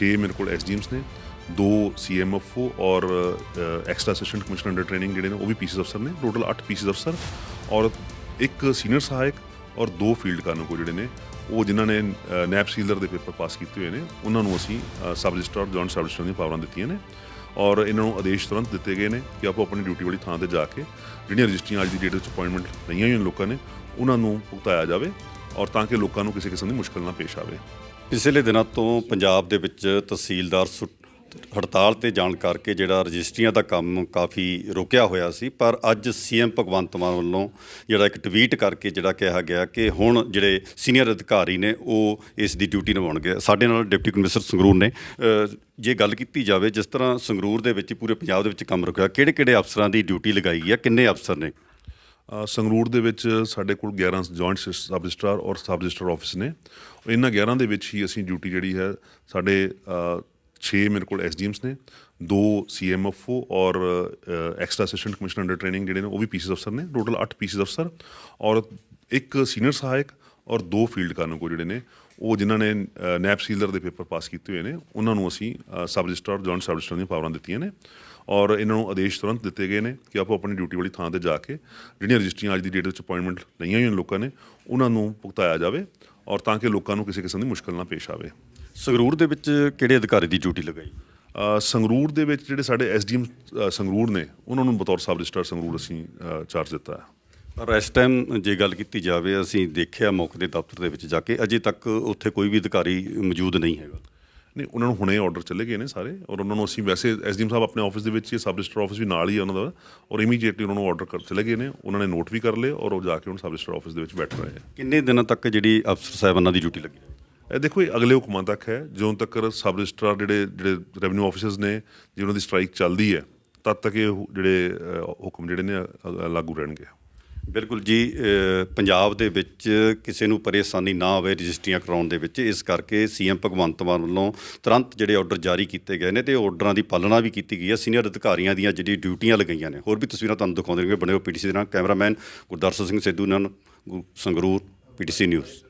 6 ਮੇਰੇ ਕੋਲ ਐਸਡੀਐਮਸ ਨੇ ਦੋ ਸੀਐਮਐਫਓ ਔਰ extra assistant commissioner under training ਜਿਹੜੇ ਨੇ ਉਹ ਵੀ ਪੀਸੀਸ ਅਫਸਰ ਨੇ ਟੋਟਲ 8 ਪੀਸੀਸ ਅਫਸਰ ਔਰ ਇੱਕ ਸੀਨੀਅਰ ਸਹਾਇਕ ਔਰ ਦੋ ਫੀਲਡ ਕਾਨੂੰਗੋ ਜਿਹੜੇ ਨੇ ਉਹ ਜਿਨ੍ਹਾਂ ਨੇ ਨੈਪ ਸੀਲਰ ਦੇ ਪੇਪਰ ਪਾਸ ਕੀਤੇ ਹੋਏ ਨੇ ਉਹਨਾਂ ਨੂੰ ਅਸੀਂ sub register joint sub register ਦੀਆਂ ਪਾਵਰਾਂ ਦਿੱਤੀਆਂ ਨੇ ਔਰ ਇਹਨਾਂ ਨੂੰ ਆਦੇਸ਼ ਤੁਰੰਤ ਦਿੱਤੇ ਗਏ ਨੇ ਕਿ ਆਪੋ ਆਪਣੀ ਡਿਊਟੀ ਵਾਲੀ ਥਾਂ ਤੇ ਜਾ ਕੇ ਜਿਹੜੀਆਂ ਰਜਿਸਟਰੀਆਂ ਅੱਜ ਦੀ ਡੇਟ ਵਿੱਚ ਅਪਾਇੰਟਮੈਂਟ ਲਈਆਂ ਹੋਈਆਂ ਲੋਕਾਂ ਨੇ ਉਹਨਾਂ ਨੂੰ ਭੁਗਤਾਇਆ ਜਾਵੇ ਔਰ ਤਾਂ ਕਿ ਲੋਕਾਂ ਨੂੰ ਕਿਸੇ ਕਿਸਮ ਦੀ ਮੁਸ਼ਕਲ ਨਾ ਪੇਸ਼ ਆਵੇ। ਪਿਛਲੇ ਦਿਨਾਂ ਤੋਂ ਪੰਜਾਬ ਦੇ ਵਿੱਚ ਤਹਿਸੀਲਦਾਰ ਸੁ- ਹੜਤਾਲ ਤੇ ਜਾਣ ਕਰਕੇ ਜਿਹੜਾ ਰਜਿਸਟਰੀਆਂ ਦਾ ਕੰਮ ਕਾਫੀ ਰੁਕਿਆ ਹੋਇਆ ਸੀ, ਪਰ ਅੱਜ ਸੀਐਮ ਭਗਵੰਤ ਮਾਨ ਵੱਲੋਂ ਜਿਹੜਾ ਇੱਕ ਟਵੀਟ ਕਰਕੇ ਜਿਹੜਾ ਕਿਹਾ ਗਿਆ ਕਿ ਹੁਣ ਜਿਹੜੇ ਸੀਨੀਅਰ ਅਧਿਕਾਰੀ ਨੇ, ਉਹ ਇਸ ਦੀ ਡਿਊਟੀ ਨਿਭਾਉਣਗੇ। ਸਾਡੇ ਨਾਲ ਡਿਪਟੀ ਕਮਿਸ਼ਨਰ ਸੰਗਰੂਰ ਨੇ ਜੇ ਗੱਲ ਕੀਤੀ ਜਾਵੇ, ਜਿਸ ਤਰ੍ਹਾਂ ਸੰਗਰੂਰ ਦੇ ਵਿੱਚ ਪੂਰੇ ਪੰਜਾਬ ਦੇ ਵਿੱਚ ਕੰਮ ਰੁਕਿਆ ਕਿਹੜੇ ਕਿਹੜੇ ਅਫਸਰਾਂ ਦੀ ਡਿਊਟੀ ਲਗਾਈ ਗਈ ਹੈ, ਕਿੰਨੇ ਅਫਸਰ ਨੇ? ਸੰਗਰੂਰ ਦੇ ਵਿੱਚ ਸਾਡੇ ਕੋਲ 11 ਜੁਆਇੰਟ ਸਬ ਰਜਿਸਟਰਾਰ ਔਰ ਸਬ ਰਜਿਸਟਰ ਆਫਿਸ ਨੇ। ਔਰ ਇਹਨਾਂ 11 ਦੇ ਵਿੱਚ ਹੀ ਅਸੀਂ ਡਿਊਟੀ ਜਿਹੜੀ ਹੈ, ਸਾਡੇ 6 ਮੇਰੇ ਕੋਲ ਐਸਡੀਐਮਸ ਨੇ, ਦੋ ਸੀਐਮਐਫਓ ਔਰ extra assistant commissioner under training ਜਿਹੜੇ ਨੇ, ਉਹ ਵੀ ਪੀਸੀਸ ਅਫਸਰ ਨੇ। ਟੋਟਲ 8 ਪੀਸੀਸ ਅਫਸਰ ਔਰ ਇੱਕ ਸੀਨੀਅਰ ਸਹਾਇਕ ਔਰ ਦੋ ਫੀਲਡ ਕਾਨੂੰਗੋ ਜਿਹੜੇ ਨੇ ਉਹ ਜਿਨ੍ਹਾਂ ਨੇ ਨੈਪ ਸੀਲਰ ਦੇ ਪੇਪਰ ਪਾਸ ਕੀਤੇ ਹੋਏ ਨੇ ਉਹਨਾਂ ਨੂੰ ਅਸੀਂ sub register joint sub register ਦੀਆਂ ਪਾਵਰਾਂ ਦਿੱਤੀਆਂ ਨੇ ਔਰ ਇਹਨਾਂ ਨੂੰ ਆਦੇਸ਼ ਤੁਰੰਤ ਦਿੱਤੇ ਗਏ ਨੇ ਕਿ ਆਪੋ ਆਪਣੀ ਡਿਊਟੀ ਵਾਲੀ ਥਾਂ ਤੇ ਜਾ ਕੇ ਜਿਹੜੀਆਂ ਰਜਿਸਟਰੀਆਂ ਅੱਜ ਦੀ ਡੇਟ ਵਿੱਚ ਅਪਾਇੰਟਮੈਂਟ ਲਈਆਂ ਹੋਈਆਂ ਲੋਕਾਂ ਨੇ ਉਹਨਾਂ ਨੂੰ ਭੁਗਤਾਇਆ ਜਾਵੇ ਔਰ ਤਾਂ ਕਿ ਲੋਕਾਂ ਨੂੰ ਕਿਸੇ ਕਿਸਮ ਦੀ ਮੁਸ਼ਕਲ ਨਾ ਪੇਸ਼ ਆਵੇ। ਸੰਗਰੂਰ ਦੇ ਵਿੱਚ ਕਿਹੜੇ ਅਧਿਕਾਰੀ ਦੀ ਡਿਊਟੀ ਲਗਾਈ? ਅ, ਸੰਗਰੂਰ ਦੇ ਵਿੱਚ ਜਿਹੜੇ ਸਾਡੇ ਐਸਡੀਐਮ ਸੰਗਰੂਰ ਨੇ ਉਹਨਾਂ ਨੂੰ ਬਤੌਰ ਸਬ ਰਜਿਸਟਰ ਸੰਗਰੂਰ ਅਸੀਂ ਚਾਰਜ ਦਿੱਤਾ ਹੈ। ਪਰ ਇਸ ਟਾਈਮ ਜੇ ਗੱਲ ਕੀਤੀ ਜਾਵੇ ਅਸੀਂ ਦੇਖਿਆ ਮੌਕੇ ਦੇ ਦਫ਼ਤਰ ਦੇ ਵਿੱਚ ਜਾ ਕੇ ਅਜੇ ਤੱਕ ਉੱਥੇ ਕੋਈ ਵੀ ਅਧਿਕਾਰੀ ਮੌਜੂਦ ਨਹੀਂ ਹੈਗਾ। ਨਹੀਂ ਉਹਨਾਂ ਨੂੰ ਹੁਣੇ ਆਰਡਰ ਚਲੇ ਗਏ ਨੇ ਸਾਰੇ ਔਰ ਉਹਨਾਂ ਨੂੰ ਅਸੀਂ ਵੈਸੇ ਐਸਡੀਐਮ ਸਾਹਿਬ ਆਪਣੇ ਆਫਿਸ ਦੇ ਵਿੱਚ ਹੀ ਸਬ ਰਜਿਸਟਰ ਆਫਿਸ ਵੀ ਨਾਲ ਹੀ ਹੈ ਉਹਨਾਂ ਦਾ ਔਰ ਇਮੀਡੀਏਟਲੀ ਉਹਨਾਂ ਨੂੰ ਆਰਡਰ ਕਰ ਚਲੇ ਗਏ ਨੇ ਉਹਨਾਂ ਨੇ ਨੋਟ ਵੀ ਕਰ ਲਏ ਔਰ ਉਹ ਜਾ ਕੇ ਹੁਣ ਸਬ ਰਜਿਸਟਰ ਆਫਿਸ ਦੇ ਵਿੱਚ ਬੈਠ ਰਹੇ ਹੈ ਕਿੰਨੇ ਦਿਨਾਂ ਤੱਕ ਜਿਹੜੀ ਅਫਸਰ ਸਾਹਿਬਾਨਾਂ ਦੀ ਡਿਊਟੀ ਲੱਗੀ? ਇਹ ਦੇਖੋ ਇਹ ਅਗਲੇ ਹੁਕਮਾਂ ਤੱਕ ਹੈ ਜਦੋਂ ਤੱਕ ਸਬ ਰਜਿਸਟਰਾਰ ਜਿਹੜੇ ਜਿਹੜੇ ਰੈਵਨਿਊ ਆਫਿਸਰਸ ਨੇ ਜੇ ਉਹਨਾਂ ਦੀ ਸਟ੍ਰਾਈਕ ਚੱਲਦੀ ਹੈ ਤਦ ਤੱਕ ਇਹ ਹੁ- ਜਿਹੜੇ ਹੁਕਮ ਜਿਹੜੇ ਨੇ ਅ, ਲਾਗੂ ਰਹਿਣਗੇ। ਬਿਲਕੁਲ ਜੀ ਪੰਜਾਬ ਦੇ ਵਿੱਚ ਕਿਸੇ ਨੂੰ ਪਰੇਸ਼ਾਨੀ ਨਾ ਆਵੇ ਰਜਿਸਟਰੀਆਂ ਕਰਾਉਣ ਦੇ ਵਿੱਚ, ਇਸ ਕਰਕੇ ਸੀਐਮ ਭਗਵੰਤ ਮਾਨ ਵੱਲੋਂ ਤੁਰੰਤ ਜਿਹੜੇ ਆਰਡਰ ਜਾਰੀ ਕੀਤੇ ਗਏ ਨੇ ਤੇ ਆਰਡਰਾਂ ਦੀ ਪਾਲਣਾ ਵੀ ਕੀਤੀ ਗਈ ਹੈ। ਸੀਨੀਅਰ ਅਧਿਕਾਰੀਆਂ ਦੀਆਂ ਜਿਹੜੀ ਡਿਊਟੀਆਂ ਲਗਾਈਆਂ ਨੇ, ਹੋਰ ਵੀ ਤਸਵੀਰਾਂ ਤੁਹਾਨੂੰ ਦਿਖਾਉਂਦੇ ਰਹਾਂਗੇ ਬਣੇ ਹੋ ਪੀਟੀਸੀ ਦੇ ਨਾਲ। ਕੈਮਰਾਮੈਨ ਗੁਰਦਰਸ਼ਨ ਸਿੰਘ ਸਿੱਧੂ ਨਾਲ, ਗੁ- ਸੰਗਰੂਰ ਪੀਟੀਸੀ ਨਿਊਜ਼